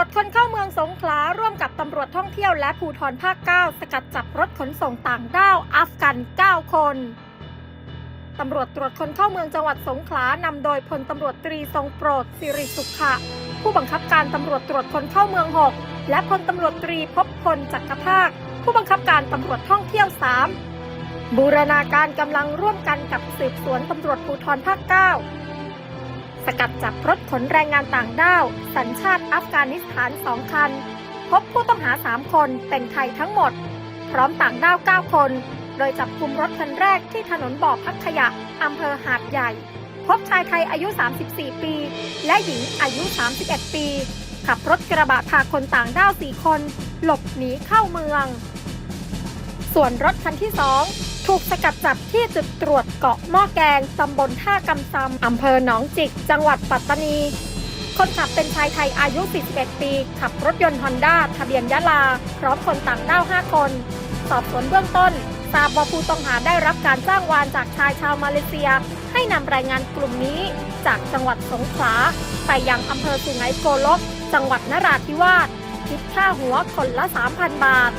วจคนเข้าเมืองสงขลาร่วมกับตำรวจท่องเที่ยวและภูธรภาค 9 สกัดจับรถขนส่งต่างด้าวอัฟกัน 9 คนตำรวจตรวจคนเข้าเมืองจังหวัดสงขลานำโดยพลตำรวจตรีทรงโปรดสิริสุขะ ผู้บังคับการตำรวจตรวจคนเข้าเมือง 6 และพลตำรวจตรีพบพลจักรภาค ผู้บังคับการตำรวจท่องเที่ยว 3 บูรณาการกำลังร่วมกันกับสืบสวนตำรวจภูธรภาค 9 สกัดจับรถขนแรงงานต่างด้าว สัญชาติอัฟกานิสถาน2คัน พบผู้ต้องหา3คนเป็นไทยทั้งหมด พร้อมต่างด้าว9คน โดยจับกลุ่มรถคันแรกที่ถนนบ่อพักขยะอำเภอหาดใหญ่ พบชายไทยอายุ 34 ปี และหญิงอายุ 31 ปี ขับรถกระบะพาคนต่างด้าว4คน หลบหนีเข้าเมือง ส่วนรถคันที่2 ถูกสกัดจับที่จุดตรวจเกาะหม้อแกงตำบลท่ากำซำอำเภอหนองจิก จังหวัดปัตตานี คนขับเป็นชายไทยอายุ 41 ปี ขับรถยนต์ฮอนด้าทะเบียนยะลา พร้อมคนต่างด้าว 5 คน สอบสวนเบื้องต้นทราบว่าผู้ต้องหาได้รับการจ้างวานจากชายชาวมาเลเซีย ให้นำแรงงานกลุ่มนี้จากจังหวัดสงขลาไปยังอำเภอสุไหงโกลก จังหวัดนราธิวาสคิดค่าหัวคนละ 3,000 บาท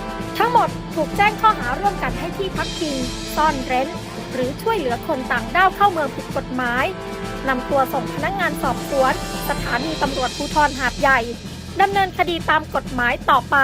ทั้งหมดถูกแจ้งข้อหาร่วมกันให้ที่พักพิงซ่อนเร้น หรือช่วยเหลือคนต่างด้าวเข้าเมืองผิดกฎหมายนำตัวส่งพนักงงานสอบสวน สถานีตำรวจภูธรหาดใหญ่ดำเนินคดีตามกฎหมายต่อไป